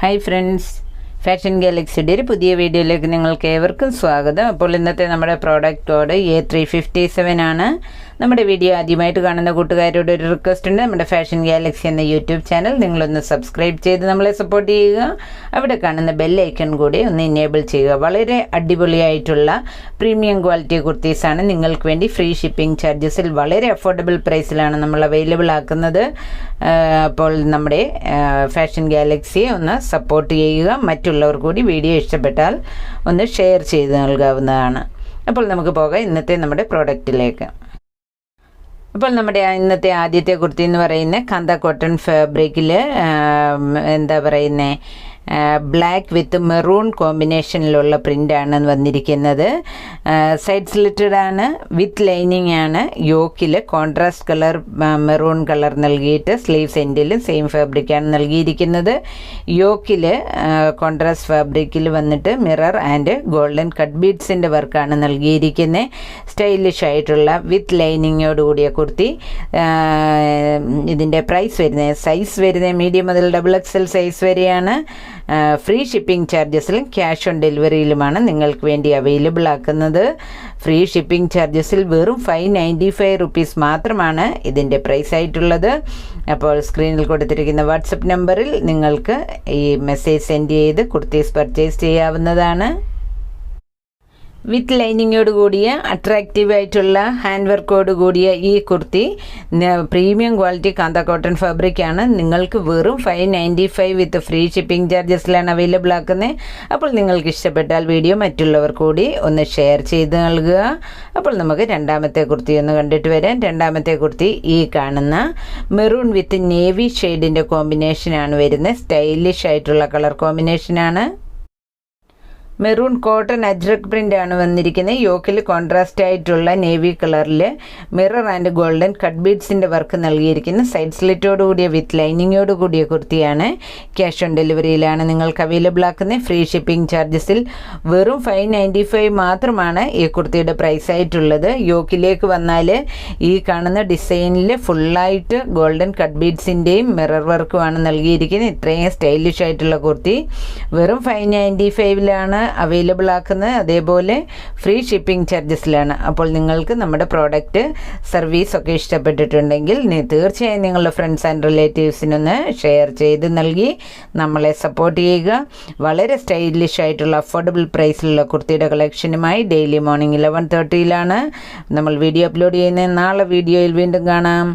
Hi friends fashion ഗാലക്സിയുടെ ഒരു പുതിയ വീഡിയോയിലേക്ക് നിങ്ങൾക്ക് ഏവർക്കും സ്വാഗതം. അപ്പോൾ ഇന്നത്തെ നമ്മുടെ product code A three fifty seven ആണ്. നമ്മുടെ വീഡിയോ ആദ്യമായിട്ട് കാണുന്ന കൂട്ടുകാരോട് ഒരു റിക്വസ്റ്റ് ഉണ്ട്. നമ്മുടെ ഫാഷൻ ഗാലക്സി എന്ന യൂട്യൂബ് ചാനൽ നിങ്ങളൊന്ന് സബ്സ്ക്രൈബ് ചെയ്ത് നമ്മളെ സപ്പോർട്ട് ചെയ്യുക. അവിടെ കാണുന്ന ബെല്ലൈക്കൺ കൂടി ഒന്ന് ഇനേബിൾ ചെയ്യുക. വളരെ അടിപൊളിയായിട്ടുള്ള പ്രീമിയം ക്വാളിറ്റി കുർത്തീസാണ് നിങ്ങൾക്ക് വേണ്ടി ഫ്രീ ഷിപ്പിംഗ് ചാർജസിൽ വളരെ അഫോർഡബിൾ പ്രൈസിലാണ് നമ്മൾ അവൈലബിൾ ആക്കുന്നത്. അപ്പോൾ നമ്മുടെ ഫാഷൻ ഗാലക്സിയെ ഒന്ന് സപ്പോർട്ട് ചെയ്യുക. മറ്റുള്ളവർ കൂടി വീഡിയോ ഇഷ്ടപ്പെട്ടാൽ ഒന്ന് ഷെയർ ചെയ്ത് നൽകാവുന്നതാണ്. അപ്പോൾ നമുക്ക് പോകാം ഇന്നത്തെ നമ്മുടെ പ്രോഡക്റ്റിലേക്ക് അപ്പോൾ നമ്മുടെ ഇന്നത്തെ ആദ്യത്തെ കുർത്തി എന്ന് പറയുന്നത് കന്ത കോട്ടൺ ഫാബ്രിക്കിൽ എന്താ പറയുന്നത് ബ്ലാക്ക് വിത്ത് മെറൂൺ കോമ്പിനേഷനിലുള്ള പ്രിന്റാണ് വന്നിരിക്കുന്നത്. സൈഡ് സ്ലിറ്റഡ് ആണ് വിത്ത് ലൈനിങ് ആണ്. യോക്കിൽ കോൺട്രാസ്റ്റ് കളർ മെറൂൺ കളർ നൽകിയിട്ട് സ്ലീവ്സ് എൻഡിലും സെയിം ഫാബ്രിക്കാണ് നൽകിയിരിക്കുന്നത്. യോക്കിൽ കോൺട്രാസ്റ്റ് ഫാബ്രിക്കിൽ വന്നിട്ട് മിറർ ആൻഡ് ഗോൾഡൻ കട്ട് ബീഡ്സിന്റെ വർക്കാണ് നൽകിയിരിക്കുന്നത്. സ്റ്റൈലിഷ് ആയിട്ടുള്ള വിത്ത് ലൈനിങ്ങോട് കൂടിയ കുർത്തി. ഇതിന്റെ പ്രൈസ് വരുന്നത് സൈസ് വരുന്നത് മീഡിയം മുതൽ ഡബിൾ എക്സൽ സൈസ് വരെയാണ്. ഫ്രീ ഷിപ്പിംഗ് ചാർജസിലും ക്യാഷ് ഓൺ ഡെലിവറിയിലുമാണ് നിങ്ങൾക്ക് വേണ്ടി അവൈലബിൾ ആക്കുന്നത്. ഫ്രീ ഷിപ്പിംഗ് ചാർജസിൽ വെറും ഫൈവ് നയന്റി ഫൈവ് റുപ്പീസ് മാത്രമാണ് ഇതിന്റെ പ്രൈസ് ആയിട്ടുള്ളത്. അപ്പോൾ സ്ക്രീനിൽ കൊടുത്തിരിക്കുന്ന വാട്സപ്പ് നമ്പറിൽ നിങ്ങൾക്ക് ഈ മെസ്സേജ് സെൻഡ് ചെയ്ത് കുർത്തീസ് പർച്ചേസ് ചെയ്യാവുന്നതാണ്. വിത്ത് ലൈനിങ്ങോട് കൂടിയ അട്രാക്റ്റീവ് ആയിട്ടുള്ള ഹാൻഡ് വർക്കോട് കൂടിയ ഈ kurti premium quality Kantha cotton fabric ആണ്. നിങ്ങൾക്ക് വെറും five ninety five with free shipping ചാർജസിലാണ് അവൈലബിൾ ആക്കുന്നത് അപ്പോൾ നിങ്ങൾക്ക് ഇഷ്ടപ്പെട്ടാൽ വീഡിയോ മറ്റുള്ളവർ കൂടി ഒന്ന് ഷെയർ ചെയ്ത് നൽകുക. അപ്പോൾ നമുക്ക് രണ്ടാമത്തെ കുർത്തി ഒന്ന് കണ്ടിട്ട് വരാം. രണ്ടാമത്തെ കുർത്തി ഈ കാണുന്ന മെറൂൺ വിത്ത് നേവി ഷെയ്ഡിന്റെ കോമ്പിനേഷനാണ് വരുന്നത്. സ്റ്റൈലിഷ് ആയിട്ടുള്ള കളർ കോമ്പിനേഷനാണ് മെറൂൺ കോട്ടൺ അജ്രക് പ്രിന്റ് ആണ് വന്നിരിക്കുന്നത്. യോക്കിൽ കോൺട്രാസ്റ്റ് ആയിട്ടുള്ള നേവി കളറിൽ മിറർ ആൻഡ് ഗോൾഡൻ കട്ട് ബീഡ്സിന്റെ വർക്ക് നൽകിയിരിക്കുന്ന. സൈഡ് സ്ലിറ്റോട് കൂടിയ വിത്ത് ലൈനിങ്ങോട് കൂടിയ കുർത്തിയാണ് ക്യാഷ് ഓൺ ഡെലിവറിയിലാണ് നിങ്ങൾക്ക് അവൈലബിൾ ആക്കുന്നത്. ഫ്രീ ഷിപ്പിംഗ് ചാർജസിൽ വെറും ഫൈവ് നയന്റി ഫൈവ് മാത്രമാണ് ഈ കുർത്തിയുടെ പ്രൈസ് ആയിട്ടുള്ളത്. യോക്കിലേക്ക് വന്നാൽ ഈ കാണുന്ന ഡിസൈനിൽ ഫുള്ളായിട്ട് ഗോൾഡൻ കട്ട് ബീഡ്സിന്റെയും മിറർ വർക്കുമാണ് നൽകിയിരിക്കുന്നത്. ഇത്രയും സ്റ്റൈലിഷ് ആയിട്ടുള്ള കുർത്തി. വെറും ഫൈവ് നയന്റി ഫൈവിലാണ് അവൈലബിൾ ആക്കുന്നത് അതേപോലെ ഫ്രീ ഷിപ്പിംഗ് ചാർജസിലാണ് അപ്പോൾ നിങ്ങൾക്ക് നമ്മുടെ പ്രോഡക്റ്റ് സർവീസ് ഒക്കെ ഇഷ്ടപ്പെട്ടിട്ടുണ്ടെങ്കിൽ തീർച്ചയായും നിങ്ങളുടെ ഫ്രണ്ട്സ് ആൻഡ് റിലേറ്റീവ്സിനൊന്ന് ഷെയർ ചെയ്ത് നൽകി നമ്മളെ സപ്പോർട്ട് ചെയ്യുക. വളരെ സ്റ്റൈലിഷ് ആയിട്ടുള്ള അഫോർഡബിൾ പ്രൈസിലുള്ള കുർത്തിയുടെ കളക്ഷനുമായി ഡെയിലി മോർണിംഗ് ഇലവൻ തേർട്ടിയിലാണ് നമ്മൾ വീഡിയോ അപ്ലോഡ് ചെയ്യുന്നത്. നാളെ വീഡിയോയിൽ വീണ്ടും കാണാം.